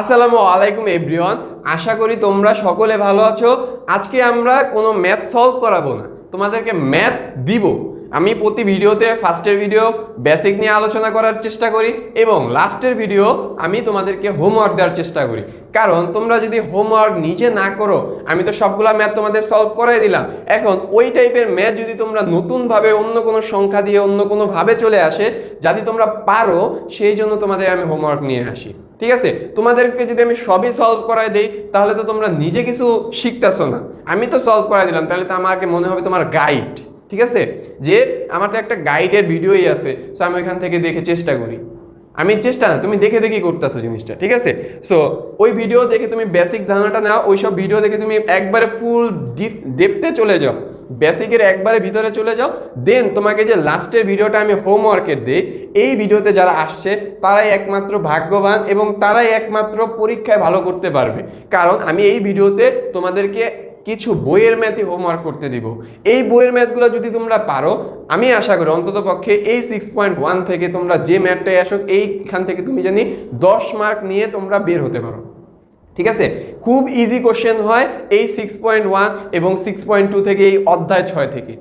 আসসালামু আলাইকুম, এভরিওয়ান। আশা করি তোমরা সকলে ভালো আছো। আজকে আমরা কোনো ম্যাথ সলভ করাবো না। তোমাদেরকে ম্যাথ দিব। আমি প্রতি ভিডিওতে ফার্স্টের ভিডিও বেসিক নিয়ে আলোচনা করার চেষ্টা করি এবং লাস্টের ভিডিও আমি তোমাদেরকে হোমওয়ার্ক দেওয়ার চেষ্টা করি। কারণ তোমরা যদি হোমওয়ার্ক নিজে না করো, আমি তো সবগুলা ম্যাথ তোমাদের সলভ করাই দিলাম। এখন ওই টাইপের ম্যাথ যদি তোমরা নতুনভাবে অন্য কোনো সংখ্যা দিয়ে অন্য কোনোভাবে চলে আসে, যদি তোমরা পারো, সেই জন্য তোমাদের আমি হোমওয়ার্ক নিয়ে আসি। ঠিক আছে? তোমাদেরকে যদি আমি সবই সলভ করাই দিই, তাহলে তো তোমরা নিজে কিছু শিখতেছো না। আমি তো সলভ করাই দিলাম, তাহলে তো আমাকে মনে হবে তোমার গাইড ঠিক আছে? যে আমার তো একটা গাইডের ভিডিওই আছে সো আমি ওইখান থেকে দেখে চেষ্টা করি। আমি চেষ্টা না, তুমি দেখে দেখেই করতেছো জিনিসটা, ঠিক আছে? সো ওই ভিডিও দেখে তুমি বেসিক ধারণাটা নাও ওই সব ভিডিও দেখে তুমি একবারে ফুল ডিপ ডেপতে চলে যাও। বেসিকের একবারে ভিতরে চলে যাও। দেন তোমাকে যে লাস্টের ভিডিওটা আমি হোমওয়ার্কের দিই, এই ভিডিওতে যারা আসছে, তারাই একমাত্র ভাগ্যবান এবং তারাই একমাত্র পরীক্ষায় ভালো করতে পারবে। কারণ আমি এই ভিডিওতে তোমাদেরকে কিছু বইয়ের ম্যাথই হোমওয়ার্ক করতে দিব। এই বইয়ের ম্যাথগুলো যদি তোমরা পারো, আমি আশা করি অন্তত পক্ষে এই সিক্স পয়েন্ট ওয়ান থেকে তোমরা যে ম্যাথটাই আসো, এইখান থেকে তুমি জানি দশ মার্ক নিয়ে তোমরা বের হতে পারো। ঠিক আছে? খুব ইজি কোশ্চেন হয় এই সিক্স পয়েন্ট ওয়ান এবং সিক্স পয়েন্ট টু থেকে এই অধ্যায় ছয় থেকে।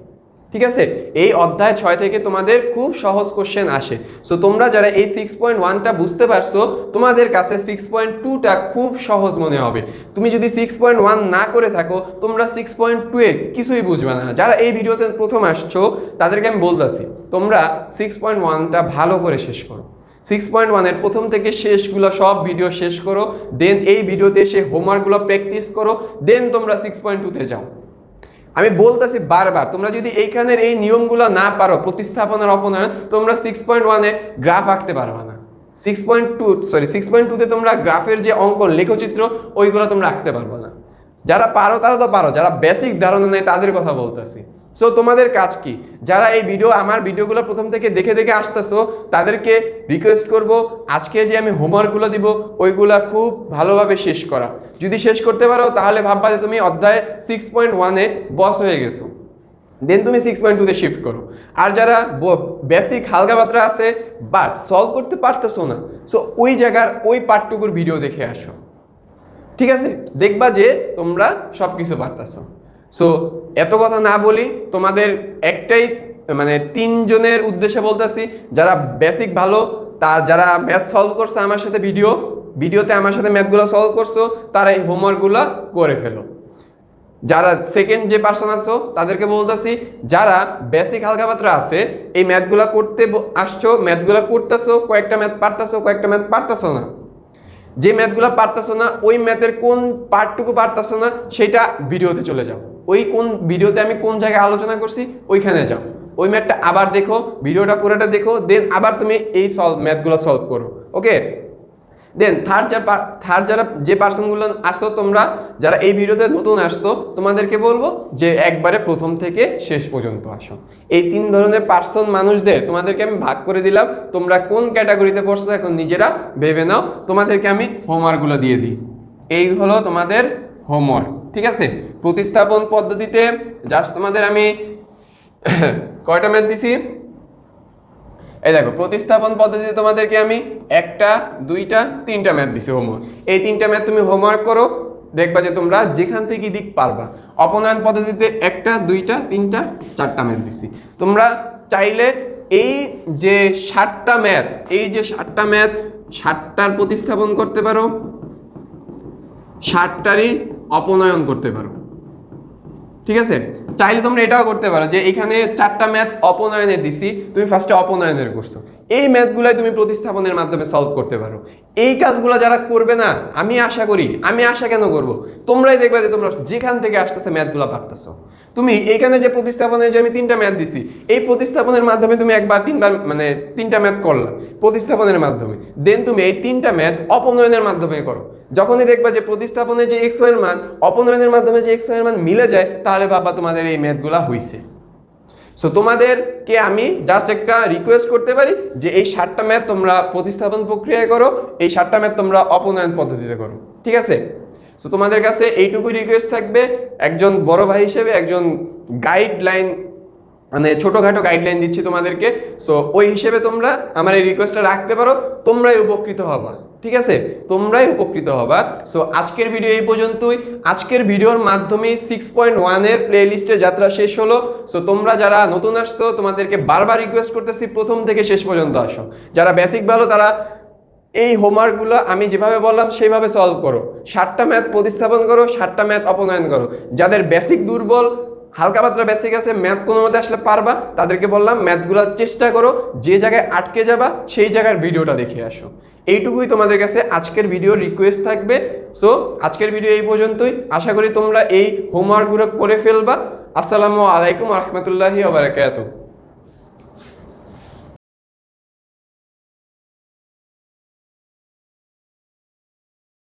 ঠিক আছে? এই অধ্যায় ছয় থেকে তোমাদের খুব সহজ কোশ্চেন আসে। সো তোমরা যারা এই সিক্স পয়েন্ট ওয়ানটা বুঝতে পারছ, তোমাদের কাছে সিক্স পয়েন্ট টুটা খুব সহজ মনে হবে। তুমি যদি সিক্স পয়েন্ট ওয়ান না করে থাকো, তোমরা সিক্স পয়েন্ট টু এর কিছুই বুঝবে না। যারা এই ভিডিওতে প্রথম আসছো, তাদেরকে আমি বলতেছি, তোমরা সিক্স পয়েন্ট ওয়ানটা ভালো করে শেষ করো। সিক্স পয়েন্ট ওয়ানের প্রথম থেকে শেষগুলো সব ভিডিও শেষ করো দেন এই ভিডিওতে এসে হোমওয়ার্কগুলো প্র্যাকটিস করো দেন তোমরা সিক্স পয়েন্ট টুতে যাও। আমি বলতেছি বারবার, তোমরা যদি এইখানের এই নিয়মগুলো না পারো, প্রতিস্থাপনের অপনয়ন, তোমরা সিক্স পয়েন্ট ওয়ানে গ্রাফ আঁকতে পারবে না। Six point two sorry six point টুতে তোমরা গ্রাফের যে অঙ্কন লেখচিত্র, ওইগুলো তোমরা আঁকতে পারব না। যারা পারো, তারা তো পারো, যারা বেসিক ধারণা নেই, তাদের কথা বলতেছি। সো তোমাদের কাজ কি? যারা এই ভিডিও আমার ভিডিওগুলো প্রথম থেকে দেখে দেখে আসতেছো, তাদেরকে রিকোয়েস্ট করব, আজকে যে আমি হোমওয়ার্কগুলো দিব, ওইগুলা খুব ভালোভাবে শেষ করা। যদি শেষ করতে পারো, তাহলে ভাববা যে তুমি অধ্যায় সিক্স পয়েন্ট ওয়ানে বস হয়ে গেছো। দেন তুমি সিক্স পয়েন্ট টুতে শিফট করো। আর যারা বেসিক হালকা পাত্রা আছে বাট সলভ করতে পারতেছো না সো ওই জায়গার ওই পার্টটুকুর ভিডিও দেখে আসো। ঠিক আছে? দেখবা যে তোমরা সব কিছু পারতেছো। সো এত কথা না বলি, তোমাদের একটাই মানে তিনজনের উদ্দেশ্যে বলতেছি, যারা বেসিক ভালো, তা যারা ম্যাথ সলভ করছ আমার সাথে ভিডিও ভিডিওতে আমার সাথে ম্যাথগুলো সলভ করছ তারা এই হোমওয়ার্কগুলো করে ফেলো। যারা সেকেন্ড যে পার্সন আছো, তাদেরকে বলতেছি, যারা বেসিক হালকা পাত্র আছে, এই ম্যাথগুলো করতে আসছো ম্যাথগুলো করতেছো, কয়েকটা ম্যাথ পারতেছো, কয়েকটা ম্যাথ পারতেছো না। যে ম্যাথগুলো পারতেছো না, ওই ম্যাথের কোন পার্টটুকু পারতেছো না, সেটা ভিডিওতে চলে যাও। ওই কোন ভিডিওতে আমি কোন জায়গায় আলোচনা করছি? ওইখানে যাও। ওই ম্যাথটা আবার দেখো, ভিডিওটা পুরোটা দেখো দেন আবার তুমি এই সলভ ম্যাথগুলো সলভ করো ওকে দেন থার্ড যা থার্ড যারা, যে পার্সনগুলো আসো তোমরা, যারা এই ভিডিওতে নতুন আসছো, তোমাদেরকে বলব যে একবারে প্রথম থেকে শেষ পর্যন্ত আসো। এই তিন ধরনের পার্সন মানুষদের তোমাদেরকে আমি ভাগ করে দিলাম। তোমরা কোন ক্যাটাগরিতে পড়ছো এখন নিজেরা ভেবে নাও। তোমাদেরকে আমি হোমওয়ার্কগুলো দিয়ে দিই। এই হলো তোমাদের হোমওয়ার্ক ঠিক আছে? প্রতিস্থাপন পদ্ধতিতে জাস্ট তোমাদের আমি কয়টা ম্যাথ দিছি? এই দেখো, প্রতিস্থাপন পদ্ধতিতে তোমাদেরকে আমি একটা, দুইটা, তিনটা ম্যাথ দিছি হোমওয়ার্ক এই তিনটা ম্যাথ তুমি হোমওয়ার্ক করো, দেখবা যে তোমরা যেখান থেকে দিক পারবা। অপনয়ন পদ্ধতিতে একটা, দুইটা, তিনটা, চারটা ম্যাথ দিছি। তোমরা চাইলে এই যে ষাটটা ম্যাথ এই যে ষাটটা ম্যাথ ষাটটার প্রতিস্থাপন করতে পারো। ষাটটারই অপনয়ন করতে পারো। ঠিক আছে? চাইলে তোমরা এটাও করতে পারো যে এখানে চারটা ম্যাথ অপনয়নের দিছি, তুমি ফার্স্টে অপনয়নের করছ। এই ম্যাথগুলাই তুমি প্রতিস্থাপনের মাধ্যমে সলভ করতে পারো। এই কাজগুলো যারা করবে না, আমি আশা করি, আমি আশা কেন করব? তোমরাই দেখবে যে তোমরা যেখান থেকে আসতেছে ম্যাথগুলো পারতেছো। তুমি এইখানে যে প্রতিস্থাপনের যে আমি তিনটা ম্যাথ দিছি, এই প্রতিস্থাপনের মাধ্যমে তুমি একবার তিনবার মানে তিনটা ম্যাথ করলা প্রতিস্থাপনের মাধ্যমে। দেন তুমি এই তিনটা ম্যাথ অপনয়নের মাধ্যমে করো। যখনই দেখবা যে প্রতিস্থাপনের যে এক্সের মান, অপনয়নের মাধ্যমে যে এক্স মান মিলে যায়, তাহলে বাবা তোমাদের এই ম্যাথগুলা হইছে। সো তোমাদেরকে আমি জাস্ট একটা রিকোয়েস্ট করতে পারি যে এই সাতটা ম্যাথ তোমরা প্রতিস্থাপন প্রক্রিয়ায় করো, এই সাতটা ম্যাথ তোমরা অপনয়ন পদ্ধতিতে করো, ঠিক আছে? সো তোমাদের কাছে এইটুকুই রিকোয়েস্ট থাকবে, একজন বড় ভাই হিসেবে একজন গাইডলাইন মানে ছোটোখাটো গাইডলাইন দিচ্ছি তোমাদেরকে। সো ওই হিসেবে তোমরা আমার এই রিকোয়েস্টটা রাখতে পারো, তোমরাই উপকৃত হবা, ঠিক আছে? তোমরাই উপকৃত হবা। সো আজকের ভিডিও এই পর্যন্তই। আজকের ভিডিওর মাধ্যমে সিক্স পয়েন্ট ওয়ানের প্লে লিস্টের যাত্রা শেষ হলো। সো তোমরা যারা নতুন আসছো, তোমাদেরকে বারবার রিকোয়েস্ট করতেছি প্রথম থেকে শেষ পর্যন্ত আসো। যারা বেসিক ভালো, তারা এই হোমওয়ার্কগুলো আমি যেভাবে বললাম, সেইভাবে সলভ করো। ষাটটা ম্যাথ প্রতিস্থাপন করো ষাটটা ম্যাথ অপনয়ন করো। যাদের বেসিক দুর্বল হালকা পাতলা বেসিক আছে ম্যাথ কোনো মতে আসলে পারবা। তাদেরকে বললাম ম্যাথগুলো চেষ্টা করো, যে জায়গায় আটকে যাবা, সেই জায়গার ভিডিওটা দেখে আসো। এইটুকুই তোমাদের কাছে আজকের ভিডিও রিকোয়েস্ট থাকবে। সো আজকের ভিডিও এই পর্যন্তই। আশা করি তোমরা এই হোমওয়ার্কগুলো করে ফেলবা। আসসালামু আলাইকুম রহমতুল্লাহি আবরাকাতুহ